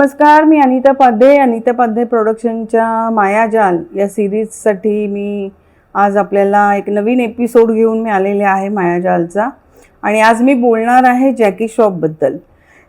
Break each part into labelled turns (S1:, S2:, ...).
S1: नमस्कार मी अनिता पाध्ये. अनिता पाध्ये प्रोडक्शनच्या मायाजाल या सिरीजसाठी मी आज आपल्याला एक नवीन एपिसोड घेऊन मी आलेले आहे मायाजालचा. आणि आज मी बोलणार आहे जॅकी श्रॉफबद्दल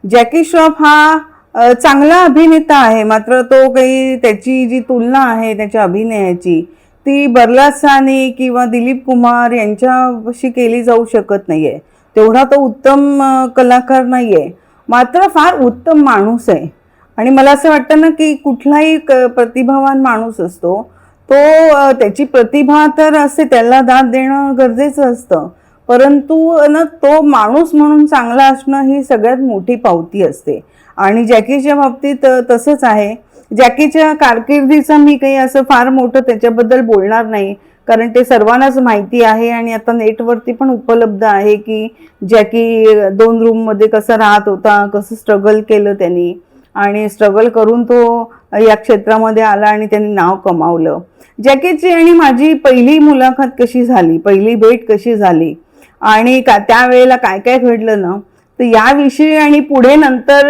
S1: जॅकी श्रॉफ हा चांगला अभिनेता आहे. मात्र तो काही त्याची जी तुलना आहे त्याच्या अभिनयाची ती बर्ला साने किंवा दिलीप कुमार यांच्याशी केली जाऊ शकत नाही आहे तेवढा तो उत्तम कलाकार नाही आहे मात्र फार उत्तम माणूस आहे. आणि मला असं वाटतं ना की कुठलाही प्रतिभावान माणूस असतो तो त्याची प्रतिभा तर असते त्याला दाद देणं गरजेचं असतं. परंतु ना तो माणूस म्हणून चांगला असणं ही सगळ्यात मोठी पावती असते. आणि जॅकीच्या बाबतीत तसंच आहे. जॅकीच्या कारकिर्दीचं मी काही असं फार मोठं त्याच्याबद्दल बोलणार नाही कारण ते सर्वांनाच माहिती आहे आणि आता नेटवरती पण उपलब्ध आहे की जॅकी दोन रूममध्ये कसं राहत होता कसं स्ट्रगल केलं त्यांनी. आणि स्ट्रगल करून तो या क्षेत्रामध्ये आला आणि त्यांनी नाव कमावलं. जॅकेटची आणि माझी पहिली मुलाखत कशी झाली? पहिली भेट कशी झाली? आणि का त्यावेळेला काय काय घडलं ना? तर याविषयी आणि पुढे नंतर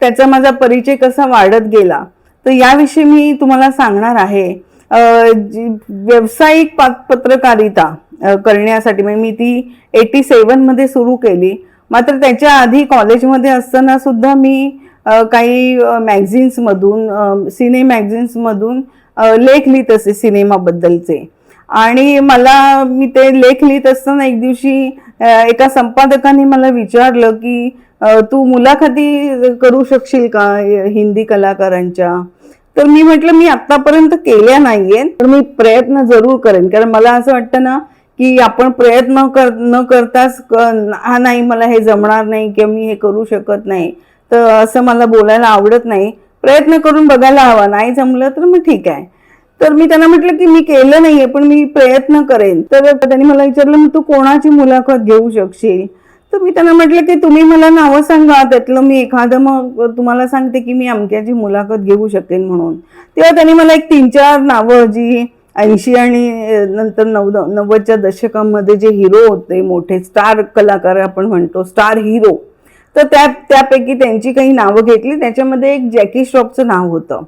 S1: त्याचा माझा परिचय कसा वाढत गेला? तर याविषयी मी तुम्हाला सांगणार आहे. व्यावसायिक पत्रकारिता करण्यासाठी म्हणजे मी ती एटी सेवनमध्ये सुरू केली. मात्र त्याच्या आधी कॉलेजमध्ये असताना सुद्धा मी काही मॅगझिन्समधून सिने मॅगझिन्समधून लेख लिहित असे सिनेमाबद्दलचे आणि मला मी ते लेख लिहित असताना एक दिवशी एका संपादकाने मला विचारलं की तू मुलाखती करू शकशील का हिंदी कलाकारांच्या? तर मी म्हटलं मी आतापर्यंत केल्या नाहीये तर मी प्रयत्न जरूर करेन. कारण मला असं वाटतं ना की आपण प्रयत्न कर न करताच हा नाही मला हे जमणार नाही किंवा मी हे करू शकत नाही. तर असं मला बोलायला आवडत नाही. प्रयत्न करून बघायला हवा. नाही जमलं तर मग ठीक आहे. तर मी त्यांना म्हटलं की मी केलं नाहीये पण मी प्रयत्न करेन. तर त्यांनी मला विचारलं मग तू कोणाची मुलाखत घेऊ शकशील? तर मी त्यांना म्हटलं की तुम्ही मला नावं सांगा. त्यातलं मी एखादं मग तुम्हाला सांगते की मी अमक्याची मुलाखत घेऊ शकेन म्हणून. तेव्हा त्यांनी मला एक तीन चार नावं जी ऐंशी आणि नंतर नव्वद नव्वदच्या दशकामध्ये जे हिरो होते मोठे स्टार कलाकार आपण म्हणतो स्टार हिरो तर त्या त्यापैकी त्यांची काही नावं घेतली. त्याच्यामध्ये एक जॅकी श्रॉफचं नाव होतं.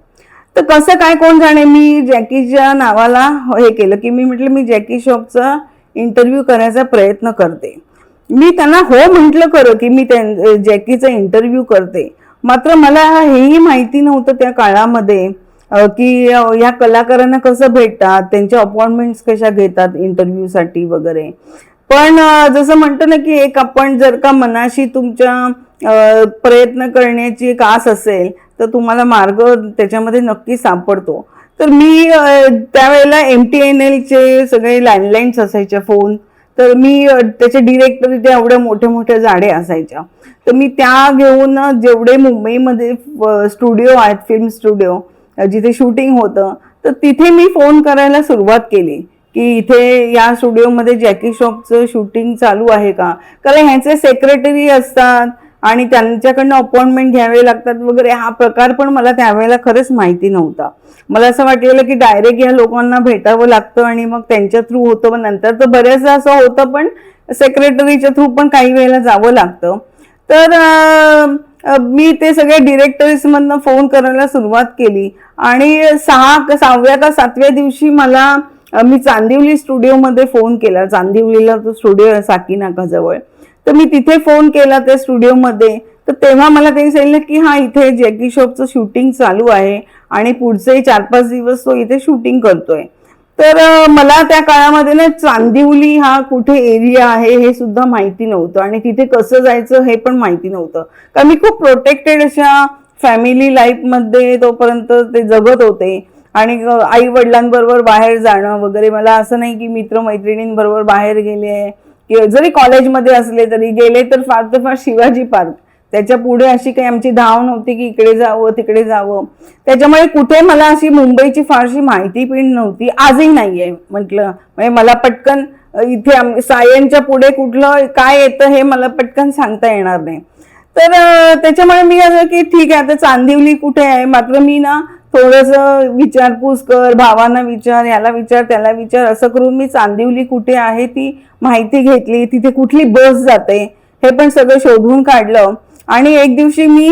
S1: तर कसं काय कोण जाणे? मी जॅकीच्या नावाला हे केलं की मी म्हटलं मी जॅकी श्रॉफचा इंटरव्ह्यू करायचा प्रयत्न करते. मी त्यांना हो म्हटलं खरं की मी त्या जॅकीचा इंटरव्ह्यू करते. मात्र मला हेही माहिती नव्हतं त्या काळामध्ये की या कलाकारांना कसं भेटतात? त्यांच्या अपॉइंटमेंट्स कशा घेतात इंटरव्ह्यूसाठी वगैरे? पण जसं म्हणतो ना की एक आपण जर का मनाशी तुमच्या प्रयत्न करण्याची एक आस असेल तर तुम्हाला मार्ग त्याच्यामध्ये नक्की सापडतो. तर मी त्यावेळेला एम टी एन एलचे सगळे लँडलाईन्स असायचे फोन तर मी त्याच्या त्याचे डिरेक्टर त्या एवढ्या मोठ्या मोठ्या जाडे असायच्या. तर मी त्या घेऊन जेवढे मुंबईमध्ये स्टुडिओ आहेत फिल्म स्टुडिओ जिथे शूटिंग होतं तर तिथे मी फोन करायला सुरुवात केली. की इथे या स्टुडिओमध्ये जॅकी श्रॉफचं शूटिंग चालू आहे का? कारण ह्याचे सेक्रेटरी असतात आणि त्यांच्याकडनं अपॉइंटमेंट घ्यावे लागतात वगैरे हा प्रकार पण मला त्यावेळेला खरंच माहिती नव्हता. मला असं वाटलेलं की डायरेक्ट या लोकांना भेटावं लागतं आणि मग त्यांच्या थ्रू होतं पण नंतर तर बऱ्याचदा असं होतं पण सेक्रेटरीच्या थ्रू पण काही वेळेला जावं लागतं. तर मी ते सगळ्या डिरेक्टरीज मधनं फोन करायला सुरुवात केली आणि सहा सहाव्या का सातव्या दिवशी मला मी चांदिवली स्टुडिओमध्ये फोन केला. चांदिवलीला तो स्टुडिओ आहे साकी नाकाजवळ तर मी तिथे फोन केला त्या स्टुडिओमध्ये. तर तेव्हा मला त्यांनी सांगितलं की हा इथे जॅकी शॉपचं शूटिंग चालू आहे आणि पुढचे चार पाच दिवस तो इथे शूटिंग करतोय. तर मला त्या काळामध्ये ना चांदिवली हा कुठे एरिया आहे हे सुद्धा माहिती नव्हतं आणि तिथे कसं जायचं हे पण माहिती नव्हतं. कारण मी खूप प्रोटेक्टेड अशा फॅमिली लाईफमध्ये तोपर्यंत ते जगत होते. आणि आई वडिलांबरोबर बाहेर जाणं वगैरे. मला असं नाही की मित्रमैत्रिणींबरोबर बाहेर गेले किंवा जरी कॉलेजमध्ये असले तरी गेले तर फार तर फार शिवाजी पार्क. त्याच्या पुढे अशी काही आमची धाव नव्हती की इकडे जावं तिकडे जावं. त्याच्यामुळे कुठे मला अशी मुंबईची फारशी माहिती पण नव्हती. आजही नाहीये म्हटलं. म्हणजे मला पटकन इथे आम- सायनच्या पुढे कुठलं काय येतं हे मला पटकन सांगता येणार नाही. तर त्याच्यामुळे मी असं की ठीक आहे आता चांदिवली कुठे आहे? मात्र मी ना थोडस विचारपूस कर भावांना विचार याला विचार त्याला विचार. असं करून मी चांदिवली कुठे आहे ती माहिती घेतली. तिथे कुठली बस जाते हे पण सगळं शोधून काढलं. आणि एक दिवशी मी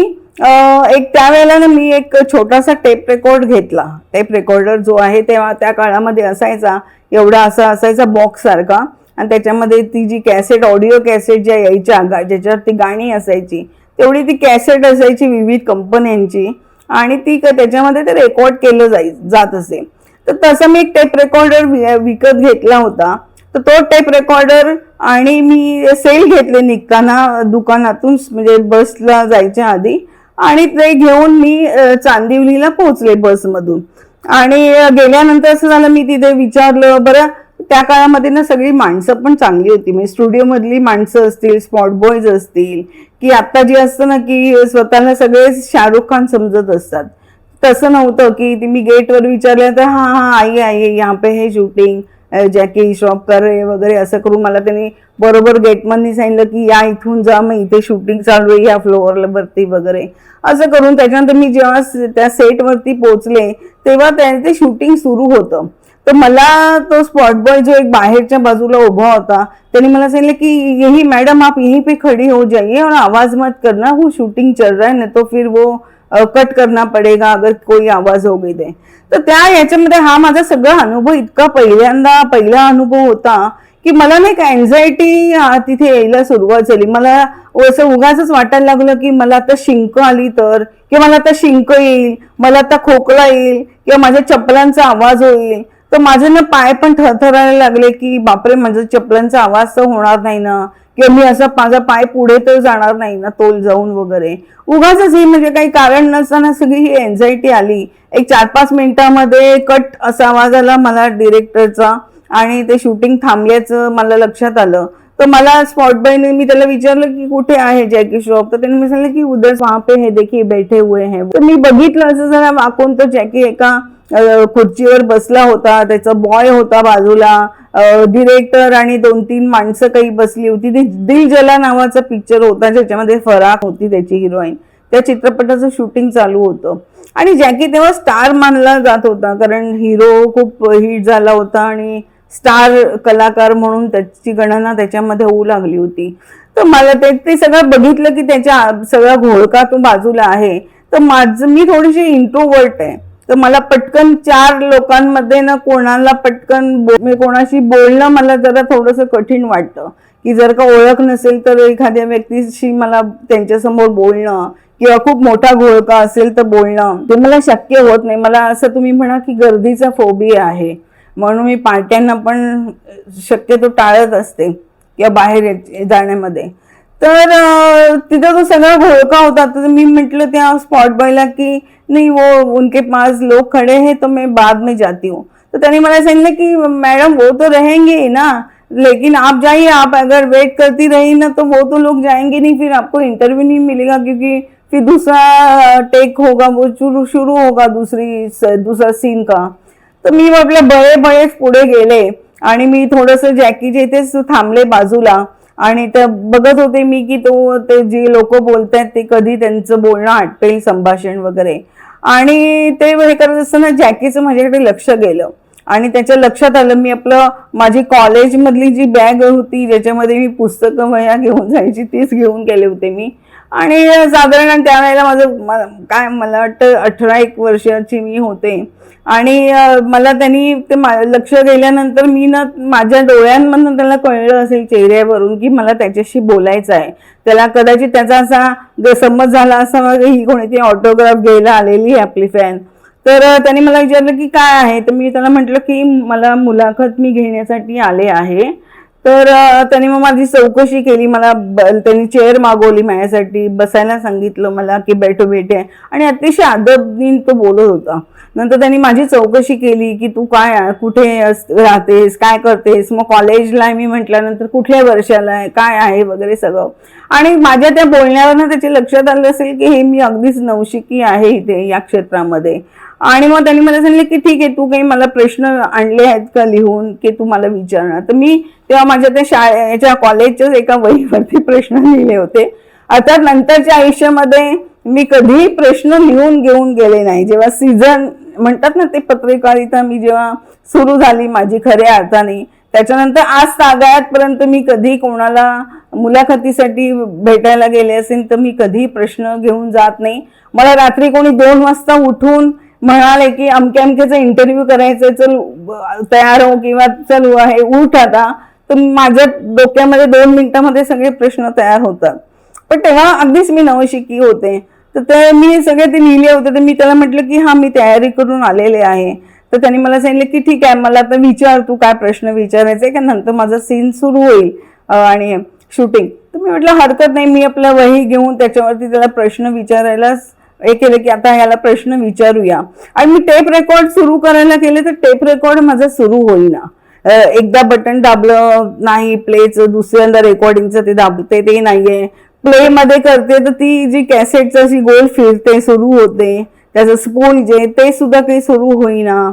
S1: एक त्यावेळेला ना मी एक छोटासा टेप रेकॉर्ड घेतला. टेप रेकॉर्डर जो आहे तेव्हा त्या काळामध्ये असायचा एवढा असा असायचा बॉक्स सारखा. आणि त्याच्यामध्ये ती जी कॅसेट ऑडिओ कॅसेट ज्या यायच्या ज्याच्यावर ती गाणी असायची तेवढी ती कॅसेट असायची विविध कंपन्यांची आणि ती त्याच्यामध्ये ते रेकॉर्ड केलं जाई जात असे. तर तसं मी एक टेप रेकॉर्डर विकत घेतला होता. तर तो टेप रेकॉर्डर आणि मी सेल घेतले निघताना दुकानातून म्हणजे बसला जायच्या आधी. आणि ते घेऊन मी चांदिवलीला पोहोचले बसमधून आणि गेल्यानंतर असं झालं मी तिथे विचारलं बरं त्या काळामध्ये ना सगळी माणसं पण चांगली होती. म्हणजे स्टुडिओ मधली माणसं असतील स्पॉट बॉयज असतील की आता जे असतं ना की स्वतःला सगळे शाहरुख खान समजत असतात. तसं नव्हतं की ती मी गेटवर विचारलं तर हा हा आई आई यहाँ पे हे शूटिंग जॅकी शॉप कर वगैरे असं करून मला त्यांनी बरोबर गेटमननी सांगितलं की या इथून जा मग इथे शूटिंग चालू आहे या फ्लोअरला वरती वगैरे. असं करून त्याच्यानंतर मी जेव्हा त्या सेटवरती पोहोचले तेव्हा त्या- ते शूटिंग सुरू होतं. तर मला तो स्पॉट बॉय जो एक बाहेरच्या बाजूला उभा होता त्याने मला सांगितलं की यही मैडम आप यहीं पे खड़ी हो जाइए और आवाज मत करना वो शूटिंग चल रहा है ना तो फिर वो कट करना पडेगा अगर कोई आवाज हो गई ते तर त्या याच्यामध्ये हा माझा सगळा अनुभव इतका पहिल्यांदा पहिला अनुभव होता की मला नाही का अँझायटी तिथे यायला सुरुवात झाली. मला असं उगाच वाटायला लागलं की मला आता शिंक आली तर किंवा मला आता शिंक येईल मला आता खोकला येईल किंवा माझ्या चप्पलांचा आवाज होईल. तर माझे ना पाय पण थरथरायला लागले की बापरे माझा चपलांचा आवाज तर होणार नाही ना. किंवा मी असा माझा पाय पुढे तर जाणार नाही ना तोल जाऊन वगैरे. उगाच ही म्हणजे काही कारण नसताना सगळी ही एन्झायटी आली. एक चार पाच मिनिटामध्ये कट असा आवाज आला मला डिरेक्टरचा आणि ते शूटिंग थांबल्याचं मला लक्षात आलं. तर मला स्पॉट बॉयने मी त्याला विचारलं की कुठे आहे जॅकी श्रॉफ तर त्याने मी सांगितलं की उधर वहां पे हे देखील बैठे हुए हैं तर मी बघितलं असं जरा वाकून तर जॅकी एका खुर्चीवर बसला होता त्याचा बॉय होता बाजूला. डिरेक्टर आणि दोन तीन माणसं काही बसली होती. ती दिल जला नावाचा पिक्चर होता ज्याच्यामध्ये फराक होती त्याची हिरोईन त्या चित्रपटाचं शूटिंग चालू होतं. आणि जॅकी तेव्हा स्टार मानला जात होता कारण हिरो खूप हिट झाला होता आणि स्टार कलाकार म्हणून त्याची गणना त्याच्यामध्ये होऊ लागली होती. तर मला ते ते सगळं बघितलं की त्याच्या सगळा घोळका तो बाजूला आहे. तर माझं मी थोडीशी इंट्रोवर्ट आहे. तर मला पटकन चार लोकांमध्ये ना कोणाला पटकन बो- कोणाशी बोलणं मला जरा थोडंसं कठीण वाटतं. की जर का ओळख नसेल तर एखाद्या व्यक्तीशी मला त्यांच्यासमोर बोलणं किंवा खूप मोठा घोळका असेल तर बोलणं ते मला शक्य होत नाही. मला असं तुम्ही म्हणा की गर्दीचा फोबिया आहे. म्हणून मी पार्ट्यांना पण शक्यतो टाळत असते किंवा बाहेर जाण्यामध्ये. तर तिथं तो सगळा घोळका होता तर मी म्हटलं त्या स्पॉट बॉयला की नाही वो उनके पास लोग खड़े हैं तो मैं बाद में जाती हूँ. तो त्याने मला सांगितलं की मॅडम वो तो रहेंगे ही ना लेकिन आप जाइए आप अगर वेट करती रही ना तो वो तो लोग जाएंगे नहीं फिर आपको इंटरव्यू नहीं मिलेगा क्योंकि फिर दूसरा टेक होगा वो शुरू शुरू होगा दूसरी दूसरा सीन का. तर मी आपल्या बळे बळेच पुढे गेले. आणि मी थोडस जॅकीच्या इथेच थांबले बाजूला आणि त्या बघत होते मी की तो ते जे लोक बोलतायत ते कधी त्यांचं बोलणं आटपेल संभाषण वगैरे. आणि ते हे करत असताना जॅकीचं माझ्याकडे लक्ष गेलं. आणि त्याच्या लक्षात आलं मी आपलं माझी कॉलेजमधली जी बॅग होती ज्याच्यामध्ये मी पुस्तकं वया घेऊन जायची तीच घेऊन गेले होते मी. आणि साधारण त्यावेळेला माझं काय मला वाटतं अठरा एक वर्षाची मी होते. आणि मला त्यांनी ते लक्ष गेल्यानंतर मी ना माझ्या डोळ्यांमधून त्याला कळलं असेल चेहऱ्यावरून की मला त्याच्याशी बोलायचं आहे. त्याला कदाचित त्याचा असा समज झाला असा ही कोणीतरी ऑटोग्राफ घ्यायला आलेली आहे आपली फॅन तर त्यांनी मला विचारलं की काय आहे? तर मी त्याला म्हटलं की मला मुलाखत मी घेण्यासाठी आले आहे. तर त्यांनी मग माझी चौकशी केली मला त्यांनी चेअर मागवली माझ्यासाठी बसायला सांगितलं मला की बैठो बेटे आणि अतिशय आदबनी तो बोलत होता. नंतर त्यांनी माझी चौकशी केली की तू काय कुठे राहतेस काय करतेस? मग कॉलेजला आहे मी म्हटल्यानंतर कुठल्या वर्षाला आहे काय आहे वगैरे सगळं. आणि माझ्या त्या बोलण्यावरनं त्याच्या लक्षात आलं असेल की हे मी अगदीच नवशिकी आहे इथे या क्षेत्रामध्ये. आणि मग त्यांनी मला सांगितलं की ठीक आहे तू काही मला प्रश्न आणले आहेत का लिहून की तू मला विचारणार. तर मी तेव्हा माझ्या त्या शाळेच्या कॉलेजच्याच एका वहीवरती प्रश्न लिहिले होते. आता नंतरच्या आयुष्यामध्ये मी कधीही प्रश्न लिहून घेऊन गेले नाही. जेव्हा सीझन म्हणतात ना ते पत्रकारिता मी जेव्हा सुरू झाली माझी खऱ्या अर्थाने त्याच्यानंतर आज तागायतपर्यंत मी कधी कोणाला मुलाखतीसाठी भेटायला गेले असेल तर मी कधी प्रश्न घेऊन जात नाही. मला रात्री कोणी दोन वाजता उठून म्हणाले की अमक्या अमक्याचा इंटरव्ह्यू करायचा चल तयार हो किंवा चल आहे उठ आता. तर माझ्या डोक्यामध्ये दोन मिनिटामध्ये सगळे प्रश्न तयार होतात. पण तेव्हा अगदीच मी नवशिकी होते. तर ते मी सगळे ते लिहिले होते तर मी त्याला म्हटलं की हा मी तयारी करून आलेले आहे. तर त्यांनी मला सांगितलं की ठीक आहे मला आता विचार तू काय प्रश्न विचारायचे का? नंतर माझा सीन सुरू होईल आणि शूटिंग तर मी म्हटलं हरकत नाही मी आपला वही घेऊन त्याच्यावरती त्याला प्रश्न विचारायला हे केलं की आता ह्याला प्रश्न विचारूया. आणि मी टेप रेकॉर्ड सुरू करायला गेले तर टेप रेकॉर्ड माझा सुरू होईना. एकदा बटन दाबलं नाही प्लेचं दुसऱ्यांदा रेकॉर्डिंगचं ते दाबते ते नाहीये. प्ले मध्ये करते तर ती जी कॅसेटचं अशी गोल फिरते सुरू होते त्याचं स्पूल जे ते सुद्धा काही सुरू होईना.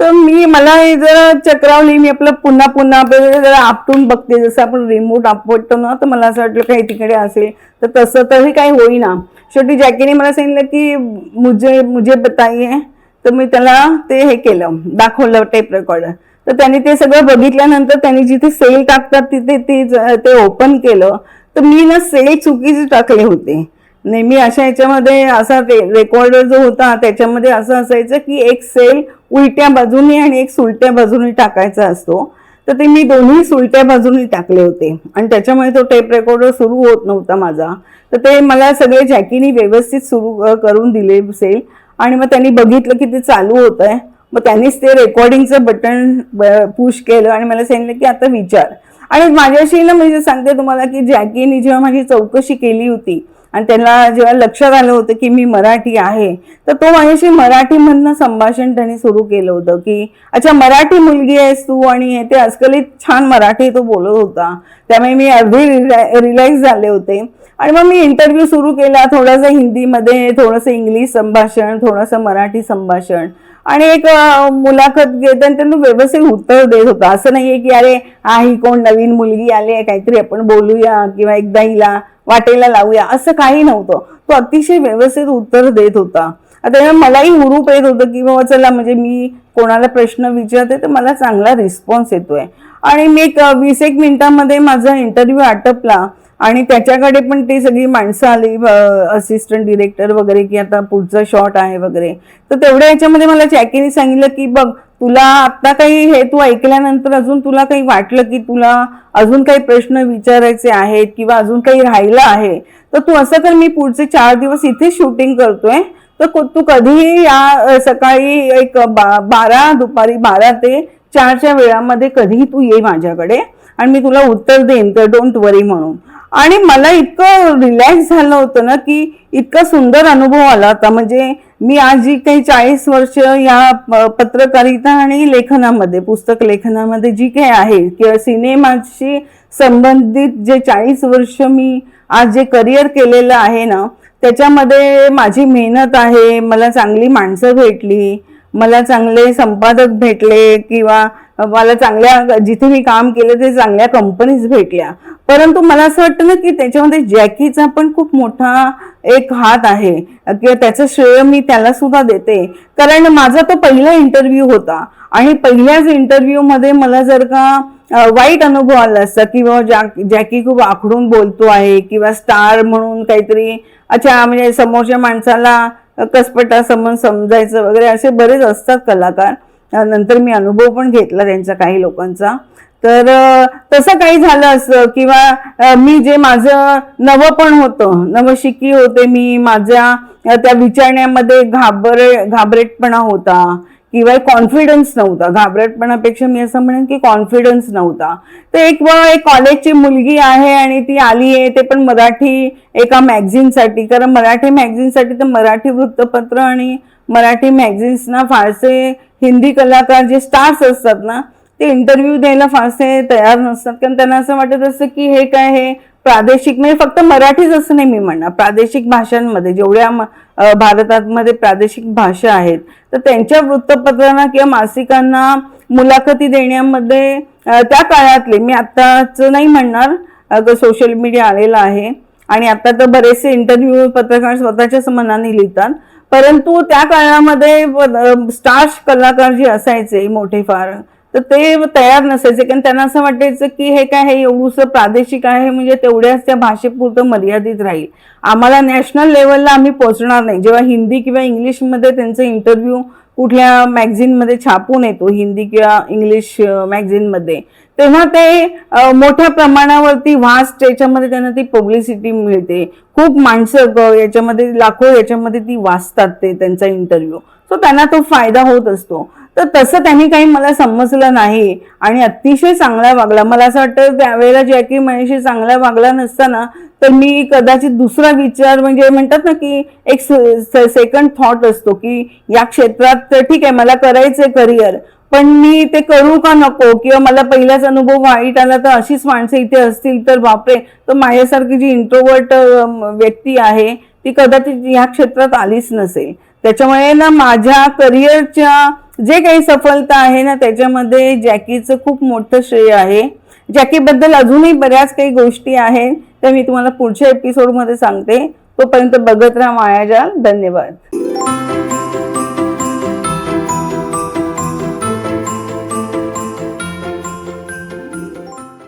S1: तर मी मला हे जरा चक्रावली मी आपलं पुन्हा पुन्हा जरा आपटून बघते. जसं आपण रिमोट आपटतो ना तर मला असं वाटलं काही तिकडे असेल तर तसं तरी काही होईना. शेवटी जॅकीने मला सांगितलं की मुझे मुझे बताइए. तर मी त्याला ते हे केलं दाखवलं टेप रेकॉर्डर तर त्यांनी ते सगळं बघितल्यानंतर त्यांनी जिथे सेल टाकतात तिथे ते ते ओपन केलं. तर मी ना सेल चुकीचे टाकले होते. नेहमी अशा याच्यामध्ये असा रेकॉर्डर जो होता त्याच्यामध्ये असं असायचं की एक सेल उलट्या बाजूनी आणि एक सुलट्या बाजूनी टाकायचा असतो. तर ते मी दोन्ही सुलट्या बाजूनी टाकले होते. आणि त्याच्यामुळे तो टेप रेकॉर्डर सुरू होत नव्हता माझा. तर ते मला सगळे जॅकीनी व्यवस्थित सुरू करून दिले सेल आणि मग त्यांनी बघितलं की ते चालू होत आहे मग त्यांनीच ते रेकॉर्डिंगचं बटन पुश केलं आणि मला सांगितलं की आता विचार. आणि माझ्याशी ना म्हणजे सांगते तुम्हाला की जॅकीनी जेव्हा माझी चौकशी केली होती आणि त्यांना जेव्हा लक्षात आलं होतं की मी मराठी आहे तर तो माझ्याशी मराठीमधनं संभाषण त्यांनी सुरू केलं होतं की अच्छा मराठी मुलगी आहेस तू आणि ते अस्खलित छान मराठी तो बोलत होता. त्यामुळे मी अगदी रिलॅक्स झाले होते. आणि मग मी इंटरव्ह्यू सुरू केला थोडंसं हिंदीमध्ये थोडंसं इंग्लिश संभाषण थोडंसं मराठी संभाषण. आणि एक मुलाखत घेत आणि त्यांना व्यवस्थित उत्तर देत होता. असं नाहीये की अरे हा ही कोण नवीन मुलगी आली आहे काहीतरी आपण बोलूया किंवा एकदा हिला वाटेला लावूया. असं काही नव्हतं. तो अतिशय व्यवस्थित उत्तर देत होता. आता मलाही हुरूप येत होतं की बाबा चला म्हणजे मी कोणाला प्रश्न विचारते तर मला चांगला रिस्पॉन्स येतोय. आणि मी एक वीस एक मिनिटांमध्ये माझा इंटरव्ह्यू आटपला. आणि त्याच्याकडे पण ती सगळी माणसं आली असिस्टंट डिरेक्टर वगैरे की आता पुढचा शॉट आहे वगैरे. तर तेवढ्या याच्यामध्ये मला जॅकीने सांगितलं की बघ तुला आता काही हे तू ऐकल्यानंतर अजून तुला काही वाटलं की तुला अजून काही प्रश्न विचारायचे आहेत किंवा अजून काही राहिलं आहे तर तू असं कर मी पुढचे चार दिवस इथे शूटिंग करतोय. तर तू कधीही या सकाळी एक बा- बारा दुपारी बारा ते चारच्या वेळामध्ये कधीही तू ये माझ्याकडे आणि मी तुला उत्तर देईन तर डोंट वरी म्हणून. आणि मला इतकं रिलॅक्स झालं होतं ना की इतका सुंदर अनुभव आला होता. म्हणजे मी आज जी काही चाळीस वर्ष या पत्रकारिता आणि लेखनामध्ये पुस्तक लेखनामध्ये जी काही आहे किंवा सिनेमाशी संबंधित जे चाळीस वर्ष मी आज जे करिअर केलेलं आहे ना त्याच्यामध्ये माझी मेहनत आहे मला चांगली माणसं भेटली मला चांगले संपादक भेटले किंवा मला चांगल्या जिथे मी काम केलं ते चांगल्या कंपनीज भेटल्या. परंतु मला असं वाटतं ना की त्याच्यामध्ये जॅकीचा पण खूप मोठा एक हात आहे. किंवा त्याचं श्रेय मी त्याला सुद्धा देते. कारण माझा तो पहिला इंटरव्ह्यू होता. आणि पहिल्याच इंटरव्ह्यूमध्ये मला जर का वाईट अनुभव आला असता किंवा जॅ जॅकी खूप आखडून बोलतो आहे किंवा स्टार म्हणून काहीतरी अच्छा म्हणजे समोरच्या माणसाला कसपटा समज समजायचं वगैरे असे बरेच असतात कलाकार. नंतर मी अनुभव पण घेतला त्यांचा काही लोकांचा. तर तसं काही झालं असं किंवा मी जे माझं नवं पण होतं नवशिकी होते मी माझ्या त्या विचारण्यामध्ये घाबर घाबरेटपणा होता किंवा कॉन्फिडन्स नव्हता. घाबरटपणापेक्षा मी असं म्हणेन की कॉन्फिडन्स नव्हता. तर एक व एक कॉलेजची मुलगी आहे आणि ती आली आहे ते पण मराठी एका मॅगझिनसाठी कारण मराठी मॅगझिनसाठी तर मराठी वृत्तपत्र आणि मराठी मॅगझिन्सना फारसे हिंदी कलाकार जे स्टार्स असतात ना ते इंटरव्ह्यू द्यायला फारसे तयार नसतात. कारण त्यांना असं वाटत असतं की हे काय हे प्रादेशिक म्हणजे फक्त मराठीच असं नाही मी म्हणणार. प्रादेशिक भाषांमध्ये जेवढ्या भारतामध्ये प्रादेशिक भाषा आहेत तर त्यांच्या वृत्तपत्रांना किंवा मासिकांना मुलाखती देण्यामध्ये त्या काळातले मी आत्ताच नाही म्हणणार सोशल मीडिया आलेला आहे. आणि आता तर बरेचसे इंटरव्ह्यू पत्रकार स्वतःच्याच मनाने लिहितात. परंतु त्या काळामध्ये स्टार्स कलाकार जे असायचे मोठे फार तर ते तयार नसायचे. कारण त्यांना असं वाटायचं की हे काय हे एवढंसं प्रादेशिक आहे म्हणजे तेवढ्याच त्या भाषेपुरतं मर्यादित राहील. आम्हाला नॅशनल लेवलला आम्ही पोहोचणार नाही. जेव्हा हिंदी किंवा इंग्लिशमध्ये त्यांचे इंटरव्ह्यू कुठल्या मॅगझिनमध्ये छापून येतो हिंदी किंवा इंग्लिश मॅगझिनमध्ये तेव्हा ते मोठ्या प्रमाणावरती व्हास्ट याच्यामध्ये त्यांना ती पब्लिसिटी मिळते. खूप माणसं ग- याच्यामध्ये लाखो याच्यामध्ये ती वाचतात ते त्यांचा इंटरव्ह्यू सो त्यांना तो फायदा होत असतो. तर तसं त्यांनी काही मला समजलं नाही. आणि अतिशय चांगला वागला. मला असं वाटतं त्यावेळेला जॅकी माझ्याशी चांगला वागला नसताना तर मी कदाचित दुसरा विचार म्हणजे म्हणतात ना की एक सेकंड थॉट असतो की या क्षेत्रात तर ठीक आहे मला करायचंय करिअर पण मी ते करू का नको? किंवा मला पहिलाच अनुभव वाईट आला तर अशीच माणसं इथे असतील तर बापरे! तर माझ्यासारखी जी इंट्रोवर्ट व्यक्ती आहे ती कदाचित ह्या क्षेत्रात आलीच नसेल. त्याच्यामुळे ना माझ्या करिअरच्या जे काही सफलता आहे ना त्याच्यामध्ये जॅकीचं खूप मोठं श्रेय आहे. जॅकीबद्दल अजूनही बऱ्याच काही गोष्टी आहेत त्या मी तुम्हाला पुढच्या एपिसोडमध्ये सांगते. तोपर्यंत बघत राहा मायाजाल. धन्यवाद.